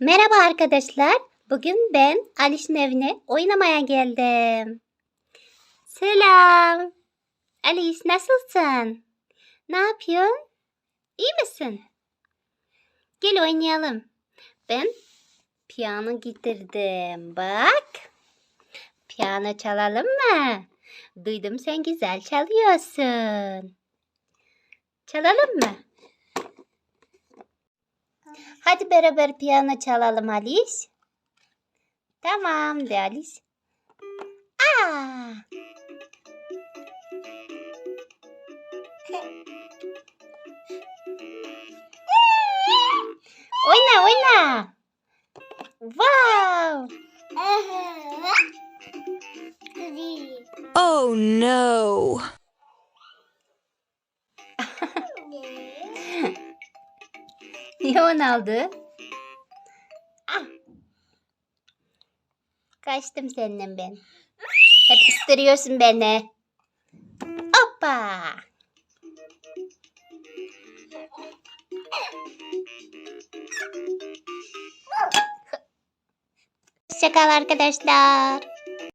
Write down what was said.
Merhaba arkadaşlar. Bugün ben Aliş'in evine oynamaya geldim. Selam. Aliş nasılsın? Ne yapıyorsun? İyi misin? Gel oynayalım. Ben piyano getirdim. Bak. Piyano çalalım mı? Duydum sen güzel çalıyorsun. Çalalım mı? Hadi beraber piyano çalalım Alice. Tamam de Alice. Aa! oyna oyna. Wow! Oh no. Onu aldı? Ah. Kaçtım senden ben. Hep ısırıyorsun beni. Hoppa. Hoşçakal arkadaşlar.